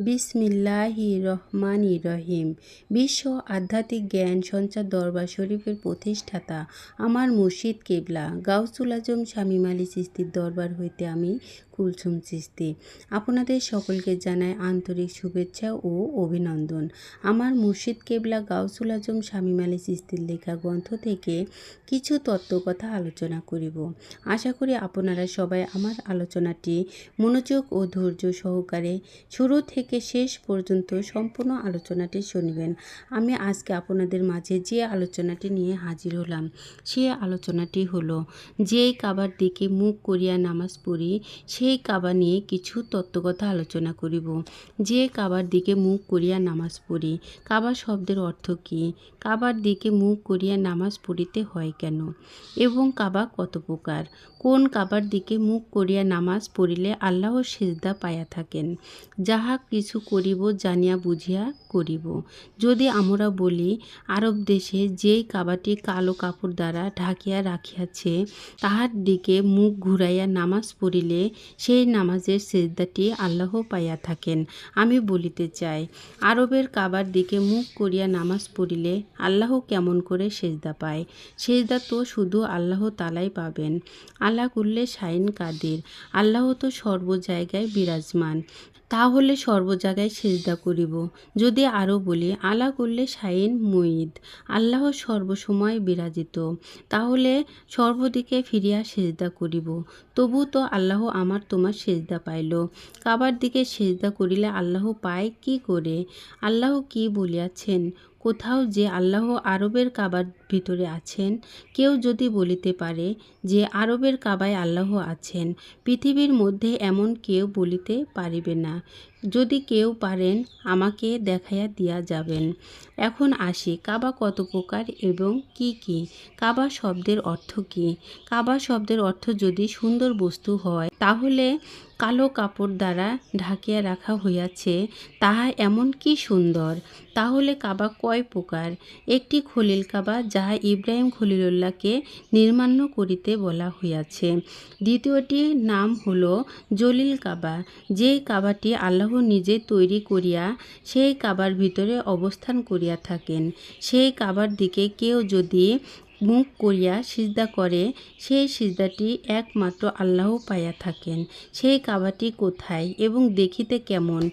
বিসমিল্লাহি রহমান রহিম। বিশ্ব আধ্যাত্মিক জ্ঞান সঞ্চার দরবার শরীফের প্রতিষ্ঠাতা আমার মুর্শিদ কেবলা, গাউসুল আজম স্বামী চিস্তির দরবার হইতে আমি কুলসুম চিস্তি আপনাদের সকলকে জানায় আন্তরিক শুভেচ্ছা ও অভিনন্দন। আমার মুর্শিদ কেবলা গাউসুল আজম শামীম আলী চিস্তির লেখা গ্রন্থ থেকে কিছু তত্ত্বকথা আলোচনা করিব। আশা করি আপনারা সবাই আমার আলোচনাটি মনোযোগ ও ধৈর্য সহকারে শুরু থেকে শেষ পর্যন্ত সম্পূর্ণ আলোচনাটি শুনবেন। আমি আজকে আপনাদের মাঝে যে আলোচনাটি নিয়ে হাজির হলাম, সে আলোচনাটি হলো যেই কাবার দিকে মুখ করিয়া নামাজ পড়ি সেই কাবা নিয়ে কিছু তত্ত্বকথা আলোচনা করিব। যে কাবার দিকে মুখ করিয়া নামাজ পড়ি কাবা শব্দের অর্থ কী? কাবার দিকে মুখ করিয়া নামাজ পড়িতে হয় কেন? এবং কাবা কত প্রকার? কোন কাবার দিকে মুখ করিয়া নামাজ পড়িলে আল্লাহ সেজদা পায়া থাকেন? যাহা কিছু করিব জানিয়া বুঝিয়া করিব। যদি আমরা বলি, আরব দেশে যেই কাবাটি কালো কাপড় দ্বারা ঢাকিয়া রাখিয়াছে, তাহার দিকে মুখ ঘুরাইয়া নামাজ পড়িলে সেই নামাজের সেজদাটি আল্লাহ পাইয়া থাকেন। আমি বলিতে চাই, আরবের কাবার দিকে মুখ করিয়া নামাজ পড়িলে আল্লাহ কেমন করে সেজদা পায়? সেজদা তো শুধু আল্লাহ তালাই পাবেন। আল্লাহ করলে শাইন কাদের। আল্লাহ তো সর্ব জায়গায় বিরাজমান। তাহলে সর্ব জায়গায় সেজদা করিব। যদি আরও বলি আলা করলে শাইন মুইদ আল্লাহ সর্বসময় বিরাজিত। তাহলে সর্বদিকে ফিরিয়া সেজদা করিব। তবু তো আল্লাহ আমার তোমার সেজদা পাইল। কাবার দিকে সেজদা করিলে আল্লাহ পায় কি করে? আল্লাহ কি বলিয়াছেন? কোথাও যে আল্লাহ আরবের কাবার ভিতরে আছেন, কেউ যদি বলিতে পারে যে আরবের কাবায় আল্লাহ আছেন, পৃথিবীর মধ্যে এমন কেউ বলিতে পারিবে না। যদি কেউ পারেন, আমাকে দেখাইয়া দিয়া যাবেন। এখন আসি, কাবা কত প্রকার এবং কি কি? কাবা শব্দের অর্থ কি? কাবা শব্দের অর্থ যদি সুন্দর বস্তু হয়, তাহলে কালো কাপড় দ্বারা ঢাকিয়া রাখা হইয়াছে, তাহা এমন কি সুন্দর? তাহলে কাবা কয় প্রকার? একটি খলিল কাবা, যাহা ইব্রাহিম খলিলুল্লাহকে নির্মাণ্য করিতে বলা হইয়াছে। দ্বিতীয়টি নাম হল জলিল কাবা। যে কাবাটি আল্লাহ নিজে তৈরি করিয়া সেই কাবার ভিতরে অবস্থান করিয়া থাকেন। সেই কাবার দিকে কেউ যদি মুখ করিয়া সিজদা করে, সেই সিজদাটি একমাত্র আল্লাহ পাইয়া থাকেন। সেই কাবাটি কোথায় এবং দেখিতে কেমন?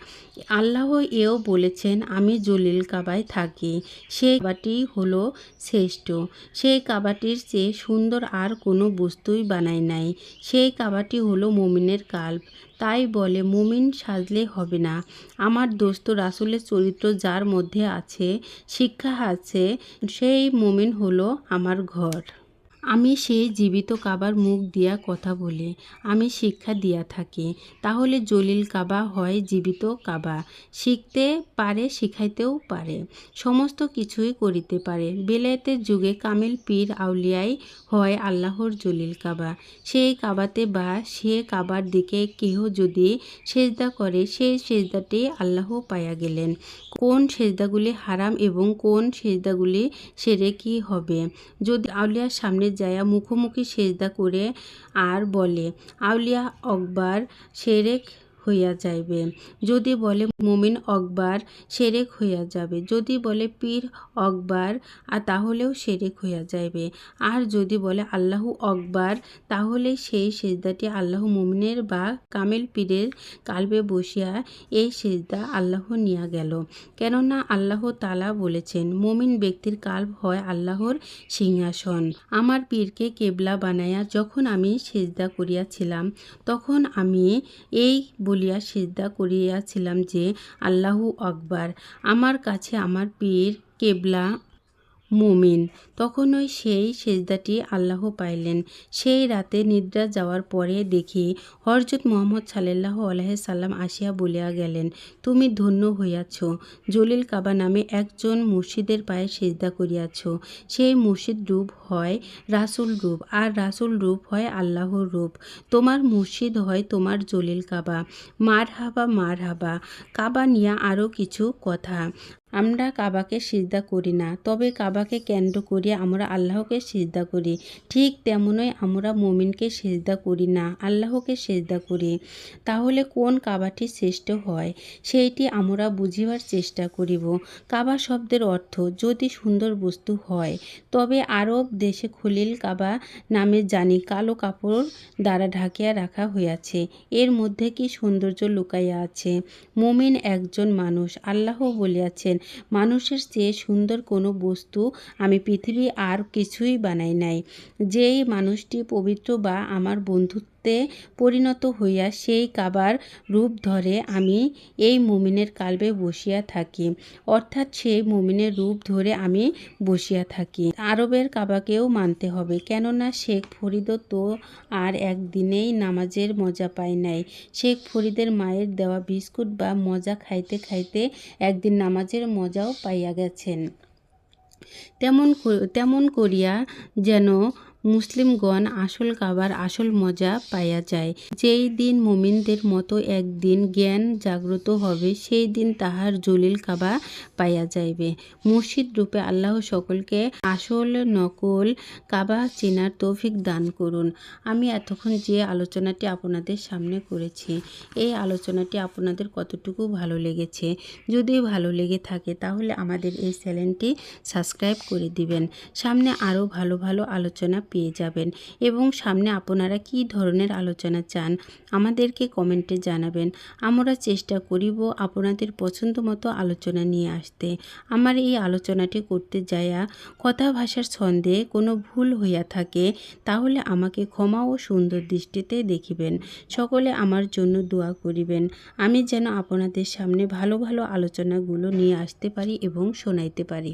আল্লাহ এও বলেছেন, আমি জলিল কাবায় থাকি, সেই কাবাটি হলো শ্রেষ্ঠ। সেই কাবাটির চেয়ে সুন্দর আর কোনো বস্তুই বানায় নাই। সেই কাবাটি হলো মমিনের কাল্প। তাই বলে, মুমিন সাজলে হবে না। আমার দোস্ত রাসুলের চরিত্র যার মধ্যে আছে, শিক্ষা আছে, সেই মুমিন হলো আমার ঘর। আমি সেই জীবিত কাবার মুখ দিয়া কথা বলে, আমি শিক্ষা দিয়া থাকি। তাহলে জলিল কাবা হয় জীবিত কাবা। শিখতে পারে, শিখাইতেও পারে। সমস্ত কিছুই করিতে পারে। বেলায়েতের যুগে কামিল পীর আউলিয়াই হয় আল্লাহর জলিল কাবা। সেই কাবাতে বা সে কাবার দিকে কেহ যদি সেজদা করে, সেই সেজদাটি আল্লাহ পাইয়া গেলেন। কোন সেজদাগুলি হারাম এবং কোন সেজদাগুলি সেরে কি হবে? যদি আউলিয়ার সামনে যায়া মুখোমুখি সেজদা করে আর বলে আউলিয়া অকবার সেরেক হইয়া যাইবে। যদি বলে মুমিন অকবার সেরেক হইয়া যাবে। যদি বলে পীর অকবার আর তাহলেও সেরেক হইয়া যাইবে। আর যদি বলে আল্লাহ অকবার, তাহলে সেই সেজদাটি আল্লাহ মুমিনের বা কামেল পীরের কালবে বসিয়া এই সেজদা আল্লাহ নিয়া গেল। কেননা আল্লাহ তালা বলেছেন, মুমিন ব্যক্তির কাল্ব হয় আল্লাহর সিংহাসন। আমার পীরকে কেবলা বানাইয়া যখন আমি সেজদা করিয়াছিলাম, তখন আমি এই বলিয়া সিদ্ধা করিয়াছিলাম যে আল্লাহু আকবার আমার কাছে আমার পীর কেবলা মুমিন। তখনই সেই সেজদাটি আল্লাহ পাইলেন। সেই রাতে নিদ্রা যাওয়ার পরে দেখি হরজত মোহাম্মদ সাল্লাহ আলহ সাল্লাম আসিয়া বলিয়া গেলেন, তুমি ধন্য হইয়াছ। জলিল কাবা নামে একজন মুর্শিদের পায়ে সেজদা করিয়াছ। সেই মুর্শিদ রূপ হয় রাসুল রূপ, আর রাসুল রূপ হয় আল্লাহর রূপ। তোমার মুর্শিদ হয় তোমার জলিল কাবা। মার হাবা মার হাবা কাবা নিয়া আরও কিছু কথা। আমরা কাবাকে সিজদা করি না, তবে কাবাকে কেন্দ্র করে আমরা আল্লাহকে সিজদা করি। ঠিক তেমনই আমরা মুমিনকে সেজদা করি না, আল্লাহকে সেজদা করি। তাহলে কোন কাবাটি শ্রেষ্ঠ হয়? সেইটি আমরা বুঝিবার চেষ্টা করিব। কাবা শব্দের অর্থ যদি সুন্দর বস্তু হয়, তবে আরব দেশে খলিল কাবা নামে জানি কালো কাপড় দ্বারা ঢাকিয়া রাখা হইয়াছে। এর মধ্যে কি সৌন্দর্য লুকাইয়া আছে? মুমিন একজন মানুষ, আল্লাহ বলিয়াছেন মানুষের চেয়ে সুন্দর কোনো বস্তু আমি পৃথিবী আর কিছুই বানাই নাই। যেই মানুষটি পবিত্র বা আমার বন্ধুত্বে পরিণত হইয়া সেই কাবার রূপ ধরে আমি এই মুমিনের কালবে বসিয়া থাকি। অর্থাৎ সেই মুমিনের রূপ ধরে আমি বসিয়া থাকি। আরবের কাবাকেও মানতে হবে, কেননা শেখ ফরিদও তো আর একদিনেই নামাজের মজা পায় নাই। শেখ ফরিদের মায়ের দেওয়া বিস্কুট বা মজা খাইতে খাইতে একদিন নামাজের মজাও পাইয়া গেছেন। তেমন তেমন করিয়া যেন মুসলিমগণ আসল কাবার আসল মজা পাইয়া যায়। যেই দিন মুমিনদের মতো একদিন জ্ঞান জাগ্রত হবে, সেই দিন তাহার জলিল কাবা পাইয়া যাইবে। মসজিদ রূপে আল্লাহ সকলকে আসল নকল কাবা চেনার তৌফিক দান করুন। আমি এতক্ষণ যে আলোচনাটি আপনাদের সামনে করেছি, এই আলোচনাটি আপনাদের কতটুকু ভালো লেগেছে? যদি ভালো লেগে থাকে, তাহলে আমাদের এই চ্যানেলটি সাবস্ক্রাইব করে দিবেন। সামনে আরও ভালো ভালো আলোচনা পেয়ে যাবেন। এবং সামনে আপনারা কি ধরনের আলোচনা চান, আমাদেরকে কমেন্টে জানাবেন। আমরা চেষ্টা করিব আপনাদের পছন্দ মতো আলোচনা নিয়ে আসতে। আমার এই আলোচনাটি করতে যায়া কথা ভাষার ছন্দে কোনো ভুল হইয়া থাকে, তাহলে আমাকে ক্ষমা ও সুন্দর দৃষ্টিতে দেখিবেন। সকলে আমার জন্য দোয়া করিবেন। আমি যেন আপনাদের সামনে ভালো ভালো আলোচনাগুলো নিয়ে আসতে পারি এবং শোনাইতে পারি।